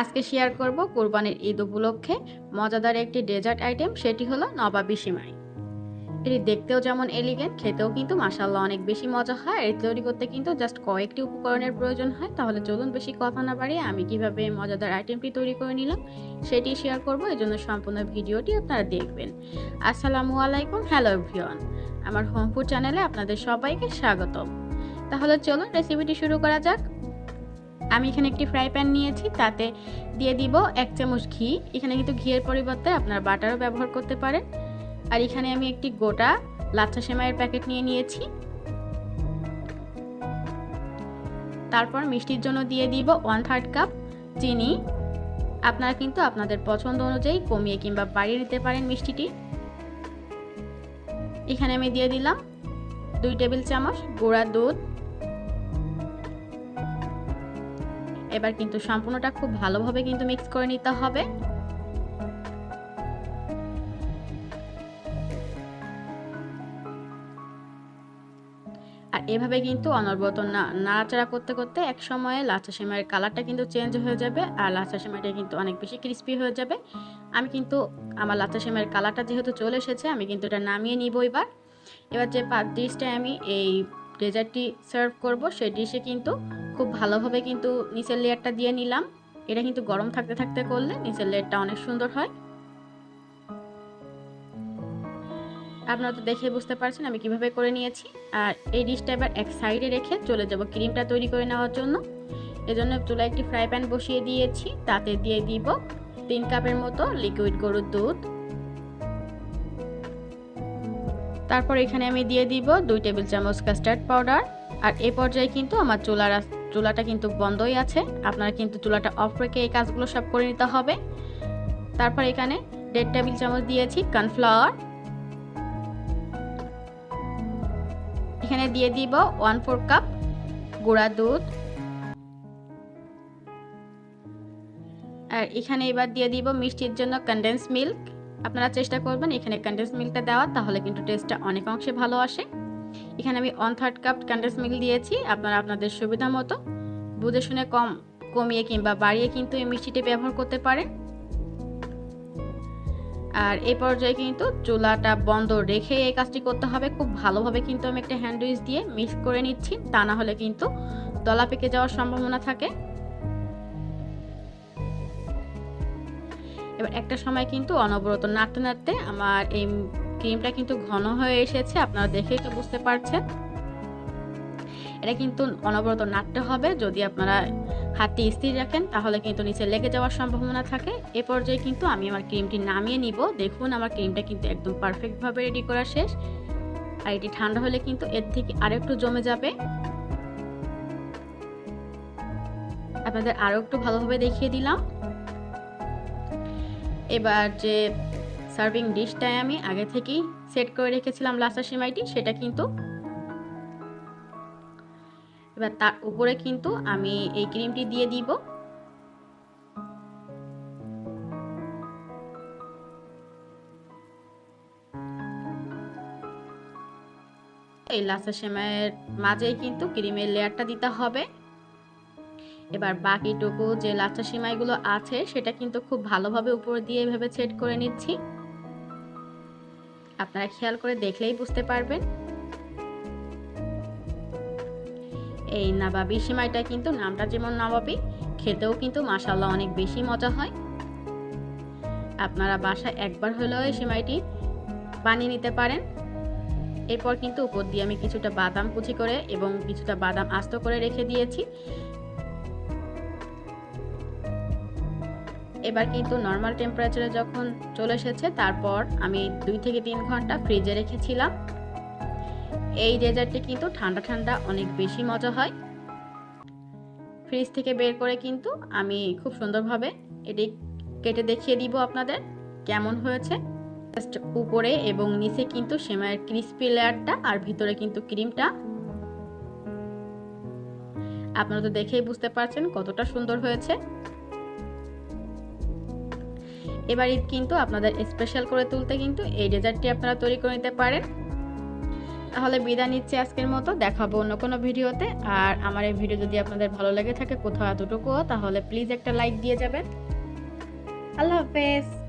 আজকে শেয়ার করব কোরবানির ঈদ উপলক্ষে মজাদার একটি ডেজার্ট আইটেম সেটি হলো নবাবি সিমাই। এটি দেখতেও যেমন এলিগেন্ট খেতেও কিন্তু মাসাল্লাহ অনেক বেশি মজা হয়। এটি তৈরি করতে কিন্তু জাস্ট কয়েকটি উপকরণের প্রয়োজন হয়। তাহলে চলুন বেশি কথা না বাড়িয়ে আমি কীভাবে মজাদার আইটেমটি তৈরি করে নিলাম, সেটি শেয়ার করব। এই জন্য সম্পূর্ণ ভিডিওটি আপনারা দেখবেন। আসসালামু আলাইকুম হ্যালো এভরিওয়ান আমার হোম ফুড চ্যানেলে আপনাদের সবাইকে স্বাগতম। তাহলে চলুন রেসিপিটি শুরু করা যাক। আমি এখানে একটি ফ্রাই প্যান নিয়েছি, তাতে দিয়ে দিব এক চামচ ঘি। এখানে কিন্তু ঘিয়ের পরিবর্তে আপনার বাটারও ব্যবহার করতে পারেন। আর এখানে আমি একটি গোটা লাচ্ছা সেমাইয়ের প্যাকেট নিয়ে নিয়েছি। তারপর মিষ্টির জন্য দিয়ে দিব ওয়ান থার্ড কাপ চিনি। আপনারা কিন্তু আপনাদের পছন্দ অনুযায়ী কমিয়ে কিংবা বাড়িয়ে দিতে পারেন মিষ্টিটি। এখানে আমি দিয়ে দিলাম দুই টেবিল চামচ গুঁড়া দুধ। এবার কিন্তু সম্পূর্ণটা খুব ভালোভাবে কিন্তু মিক্স করে নিতে হবে। আর এভাবে কিন্তু অনবরত নাড়াচাড়া করতে করতে এক সময়ে লাচা সেমাইয়ের কালারটা কিন্তু চেঞ্জ হয়ে যাবে আর লাচা সেমাইটা কিন্তু অনেক বেশি ক্রিস্পি হয়ে যাবে। আমি কিন্তু আমার লাচা সেমাইয়ের কালারটা যেহেতু চলে এসেছে, আমি কিন্তু এটা নামিয়ে নিব এবার। এবার যে ডিশটায় আমি এই ডেজার্টটি সার্ভ করব, সেই ডিশে কিন্তু খুব ভালোভাবে কিন্তু নিচের লেয়ারটা দিয়ে নিলাম। এটা কিন্তু গরম থাকতে থাকতে করলে নিচের লেয়ারটা অনেক সুন্দর হয়। আপনারা তো দেখে বুঝতে পারছেন আমি কীভাবে করে নিয়েছি। আর এই ডিশটা এবার এক সাইডে রেখে চলে যাব ক্রিমটা তৈরি করে নেওয়ার জন্য। এজন্য চুলায় একটি ফ্রাই প্যান বসিয়ে দিয়েছি। তাতে দিয়ে দিব তিন কাপের মতো লিকুইড গরুর দুধ। তারপর এখানে আমি দিয়ে দিব দুই টেবিল চামচ কাস্টার্ড পাউডার। আর এ পর্যায়ে কিন্তু আমার চুলার চুলাটা কিন্তু বন্ধই আছে। আপনারা কিন্তু চুলাটা অফ রেখে এই কাজগুলো সব করে নিতে হবে। তারপর এখানে দেড় টেবিল চামচ দিয়েছি কর্নফ্লাওয়ার এখানে দিয়ে দিব ওয়ান ফোর কাপ গুঁড়া দুধ। আর এখানে এবার দিয়ে দিব মিষ্টির জন্য কন্ডেন্স মিল্ক আপনারা চেষ্টা করবেন এখানে কন্ডেন্স মিল্কটা দেওয়া তাহলে কিন্তু টেস্টটা অনেক অংশে ভালো আসে। এখানে আমি one third cup condense milk দিয়েছি, আপনারা আপনাদের সুবিধা মতো। বুঝে শুনে কম, কমিয়ে কিংবা বাড়িয়ে কিন্তু এই মিষ্টিটি ব্যবহার করতে পারেন। আর এই পর্যায়ে কিন্তু চুলাটা বন্ধ রেখে এই কাজটি করতে হবে। খুব ভালোভাবে কিন্তু আমি একটা হ্যান্ডউইচ দিয়ে মিক্স করে নিচ্ছি, তা না হলে কিন্তু দলা পেকে যাওয়ার সম্ভাবনা থাকে। এবার একটা সময় কিন্তু অনবরত নাড়তে নাড়তে আমার এই ক্রিমটা কিন্তু ঘন হয়ে এসেছে, আপনারা দেখেই তো বুঝতে পারছেন। এটা কিন্তু অনবরত নাড়তে হবে, যদি আপনারা হাতটি স্থির রাখেন, তাহলে কিন্তু নিচে লেগে যাওয়ার সম্ভাবনা থাকে। এ পর্যায়ে কিন্তু আমি আমার ক্রিমটি নামিয়ে নিব। দেখুন, আমার ক্রিমটা কিন্তু একদম পারফেক্টভাবে রেডি করা শেষ। আর এটি ঠান্ডা হলে কিন্তু এর থেকে আরেকটু জমে যাবে। আপনাদের আরও একটু ভালোভাবে দেখিয়ে দিলাম। এবার যে সার্ভিং ডিশটায় আমি আগে থেকেই সেট করে রেখেছিলাম লাসা সিমাইটি সেটা কিন্তু এবার তার উপরে কিন্তু আমি এই ক্রিমটি দিয়ে দিব। এই লাসা সেমাইয়ের মাঝেই কিন্তু ক্রিমের লেয়ারটা দিতে হবে। এবার বাকিটুকু যে লাচ্চা সিমাইগুলো আছে, সেটা কিন্তু খুব ভালোভাবে উপর দিয়ে এভাবে সেট করে নিচ্ছি। আপনারা খেয়াল করে দেখলেই বুঝতে পারবেন। এই নাবাবি সিমাইটা কিন্তু নামটা যেমন নবাবি, খেতেও কিন্তু মাসাল্লাহ অনেক বেশি মজা হয়। আপনারা বাসায় একবার হলেও এই সিমাইটি বানিয়ে নিতে পারেন। এরপর কিন্তু উপর দিয়ে আমি কিছুটা বাদাম কুচি করে এবং কিছুটা বাদাম আস্ত করে রেখে দিয়েছি। এবার কিন্তু নর্মাল টেম্পারেচারে যখন চলে এসেছে, তারপর আমি দুই থেকে তিন ঘণ্টা ফ্রিজে রেখেছিলাম। এই ডেজার্টটি কিন্তু ঠান্ডা ঠান্ডা অনেক বেশি মজা হয়। ফ্রিজ থেকে বের করে কিন্তু আমি খুব সুন্দরভাবে এটি কেটে দেখিয়ে দিব আপনাদের কেমন হয়েছে। জাস্ট উপরে এবং নিচে কিন্তু সেমাইয়ের ক্রিস্পি লেয়ারটা আর ভিতরে কিন্তু ক্রিমটা আপনারা তো দেখেই বুঝতে পারছেন কতটা সুন্দর হয়েছে। এবার ঈদ কিন্তু আপনাদের স্পেশাল করে তুলতে কিন্তু এই ডেজার্টটি আপনারা তৈরি করে নিতে পারেন। তাহলে বিদায় নিচ্ছি আজকের মতো দেখাবো অন্য কোনো ভিডিওতে। আর আমার এই ভিডিও যদি আপনাদের ভালো লেগে থাকে কোথাও এতটুকুও, তাহলে প্লিজ একটা লাইক দিয়ে যাবেন। আল্লাহ হাফেজ।